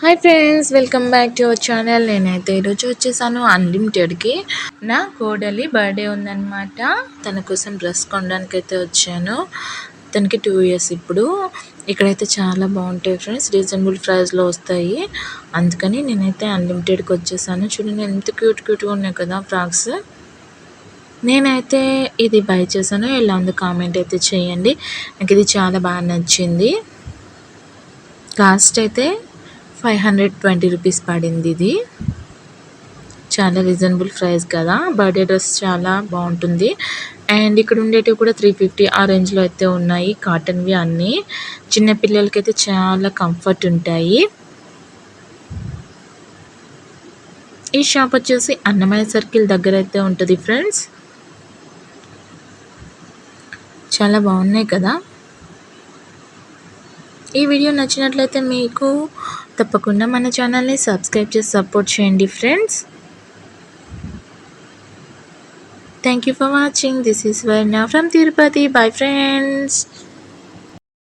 Hi friends welcome back to our channel. నేనైతే ఈరోజు వచ్చేసాను అన్లిమిటెడ్కి. నా కోడలి బర్త్డే ఉందన్నమాట. తన కోసం డ్రెస్ కొనడానికి అయితే వచ్చాను. తనకి టూ ఇయర్స్ ఇప్పుడు. ఇక్కడైతే చాలా బాగుంటాయి ఫ్రెండ్స్ రీజనబుల్ ప్రైస్లో వస్తాయి. అందుకని నేనైతే అన్లిమిటెడ్కి వచ్చేసాను. చూడండి ఎంత క్యూట్ క్యూట్గా ఉన్నాయి కదా ఫ్రాక్స్. నేనైతే ఇది బై చేశాను. ఎలా ఉంది కామెంట్ అయితే చేయండి. నాకు ఇది చాలా బాగా నచ్చింది. కాస్ట్ అయితే ఫైవ్ హండ్రెడ్ ట్వంటీ రూపీస్ పడింది ఇది. చాలా రీజనబుల్ ప్రైస్ కదా. బర్త్డే డ్రెస్ చాలా బాగుంటుంది. అండ్ ఇక్కడ ఉండేటివి కూడా త్రీ ఫిఫ్టీ ఆ రేంజ్లో అయితే ఉన్నాయి. కాటన్వి అన్నీ. చిన్నపిల్లలకైతే చాలా కంఫర్ట్ ఉంటాయి. ఈ షాప్ వచ్చేసి అన్నమయ్య సర్కిల్ దగ్గర అయితే ఉంటుంది ఫ్రెండ్స్. చాలా బాగున్నాయి కదా. ఈ వీడియో నచ్చినట్లయితే మీకు తప్పకుండా మన ఛానల్ని సబ్స్క్రైబ్ చేసి సపోర్ట్ చేయండి friends. Thank you for watching this is Varna from Tirupati bye friends